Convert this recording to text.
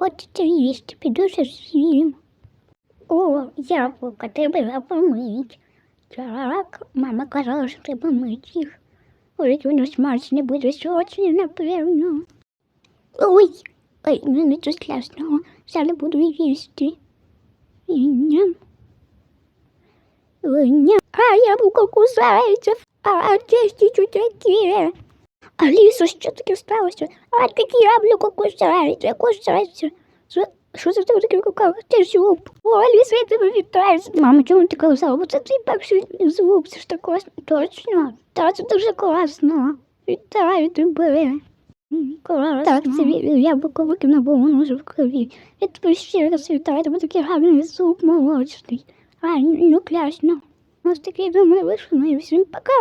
хочеться їсти, піду ще з'їм. О, яблука, треба помить. Так, мама казала, що треба мити їх. Ой, воно смачне буде сочне, напевно. Ой, ой, мені тут страшно. Зараз буду їсти. Ням. Ням. А яблуко кусається. А це що? Алісо, що таке сталося? А таке яблуко кусається, кусається. Що, що це в тебе таке в руках? Це зуб. О, Аліса, я тебе вітаю. Мама, чому ти казала? Бо це твій перший зуб, це ж так класно. Точно. Та це дуже класно. Вітаю тебе. Класно. Так, це яблуко викинув, бо воно вже в крові. Я тебе ще раз вітаю, тебе такий гарний зуб молочний. А, ну, класно. Ось такий до мене вийшов, ну і всім пока.